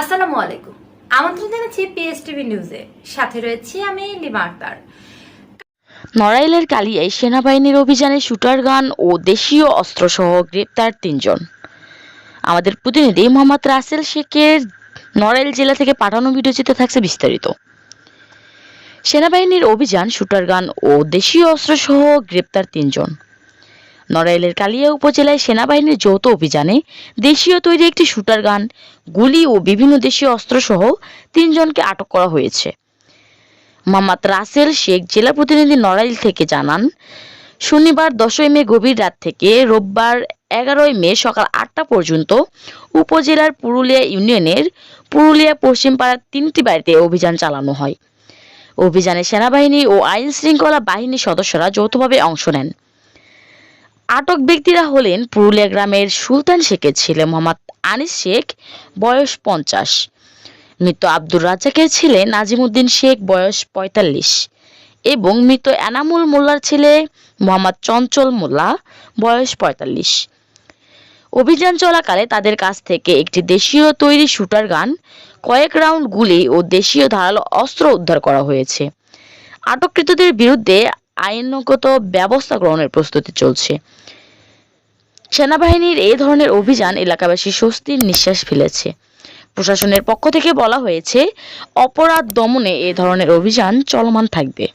আসসালামু আলাইকুম। আমন্ত্রণ জানাচ্ছি পিএসটিভি নিউজে সাথে রয়েছি আমি লিমা আক্তার। নড়াইলের কালিয়ায় সেনাবাহিনীর অভিযানে শুটার গান ও দেশীয় অস্ত্রসহ গ্রেপ্তার তিনজন। আমাদের প্রতিনিধি মোহাম্মদ রাসেল শেখের নড়াইল জেলা থেকে পাঠানো ভিডিওচিত্রে থাকছে বিস্তারিত। সেনাবাহিনীর অভিযান, শুটার গান ও দেশীয় অস্ত্রসহ গ্রেপ্তার তিনজন। নড়াইলের কালিয়া উপজেলায় সেনাবাহিনীর যৌথ অভিযানে দেশীয় তৈরি একটি শুটার গান, গুলি ও বিভিন্ন দেশীয় অস্ত্রসহ তিনজনকে আটক করা হয়েছে। মোহাম্মদ রাসেল শেখ জেলা প্রতিনিধি নড়াইল থেকে জানান, শনিবার দশই মে গভীর রাত থেকে রোববার এগারোই মে সকাল আটটা পর্যন্ত উপজেলার পুরুলিয়া ইউনিয়নের পুরুলিয়া পশ্চিমপাড়ার তিনটি বাড়িতে অভিযান চালানো হয়। অভিযানে সেনাবাহিনী ও আইন শৃঙ্খলা বাহিনীর সদস্যরা যৌথভাবে অংশ নেন। আটক ব্যক্তিরা হলেন পুরুলিয়া গ্রামের সুলতান শেখের ছেলে মোহাম্মদ আনিস শেখ, বয়স পঞ্চাশ। মৃত আব্দুর রাজ্জাকের ছেলে নাজিমুদ্দিন শেখ, বয়স পঁয়তাল্লিশ। এবং মৃত এনামুল মোল্লার ছেলে মোহাম্মদ চঞ্চল মোল্লা, বয়স পঁয়তাল্লিশ। অভিযান চলাকালে তাদের কাছ থেকে একটি দেশীয় তৈরি শুটার গান, কয়েক রাউন্ড গুলি ও দেশীয় ধারালো অস্ত্র উদ্ধার করা হয়েছে। আটককৃতদের বিরুদ্ধে আইনগত ব্যবস্থা গ্রহণের প্রস্তুতি চলছে। সেনাবাহিনীর এই ধরনের অভিযান এলাকাবাসী স্বস্তির নিঃশ্বাস ফেলেছে। প্রশাসনের পক্ষ থেকে বলা হয়েছে, অপরাধ দমনে এ ধরনের অভিযান চলমান থাকবে।